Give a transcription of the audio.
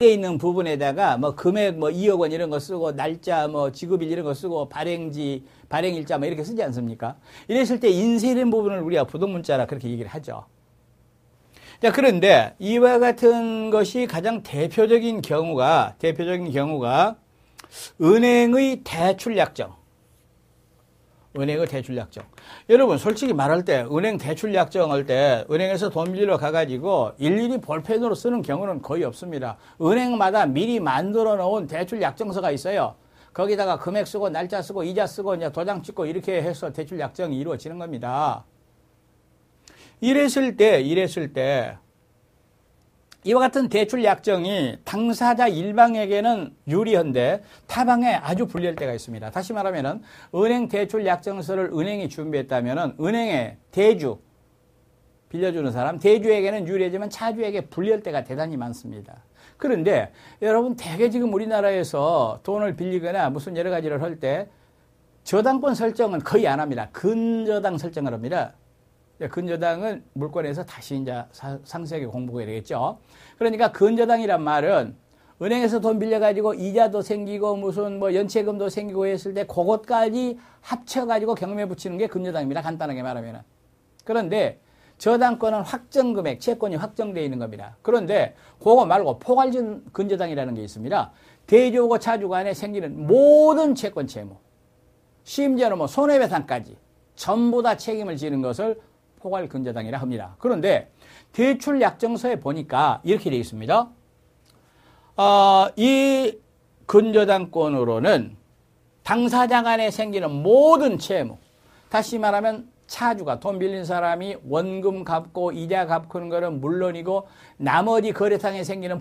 돼 있는 부분에다가 뭐 금액 뭐 2억 원 이런 거 쓰고 날짜 뭐 지급일 이런 거 쓰고 발행지 발행일자 뭐 이렇게 쓰지 않습니까? 이랬을 때 인쇄된 부분을 우리가 부동문자라 그렇게 얘기를 하죠. 자 그런데 이와 같은 것이 가장 대표적인 경우가 대표적인 경우가 은행의 대출 약정. 은행의 대출 약정. 여러분 솔직히 말할 때 은행 대출 약정할 때 은행에서 돈 빌리러 가가지고 일일이 볼펜으로 쓰는 경우는 거의 없습니다. 은행마다 미리 만들어 놓은 대출 약정서가 있어요. 거기다가 금액 쓰고 날짜 쓰고 이자 쓰고 이제 도장 찍고 이렇게 해서 대출 약정이 이루어지는 겁니다. 이랬을 때 이랬을 때 이와 같은 대출 약정이 당사자 일방에게는 유리한데 타방에 아주 불리할 때가 있습니다. 다시 말하면 은행 대출 약정서를 은행이 준비했다면 은행의 대주 빌려주는 사람 대주에게는 유리하지만 차주에게 불리할 때가 대단히 많습니다. 그런데 여러분 대개 지금 우리나라에서 돈을 빌리거나 무슨 여러 가지를 할 때 저당권 설정은 거의 안 합니다. 근저당 설정을 합니다. 근저당은 물권에서 다시 이제 상세하게 공부해야 되겠죠. 그러니까 근저당이란 말은 은행에서 돈 빌려가지고 이자도 생기고 무슨 뭐 연체금도 생기고 했을 때 그것까지 합쳐가지고 경매 붙이는 게 근저당입니다. 간단하게 말하면. 그런데 저당권은 확정 금액, 채권이 확정되어 있는 겁니다. 그런데 그거 말고 포괄적 근저당이라는 게 있습니다. 대주고 차주 간에 생기는 모든 채권 채무, 심지어는 뭐 손해배상까지 전부 다 책임을 지는 것을 포괄 근저당이라 합니다. 그런데 대출 약정서에 보니까 이렇게 되어 있습니다. 어, 이 근저당권으로는 당사자 간에 생기는 모든 채무, 다시 말하면 차주가 돈 빌린 사람이 원금 갚고 이자 갚는 거는 물론이고 나머지 거래상에 생기는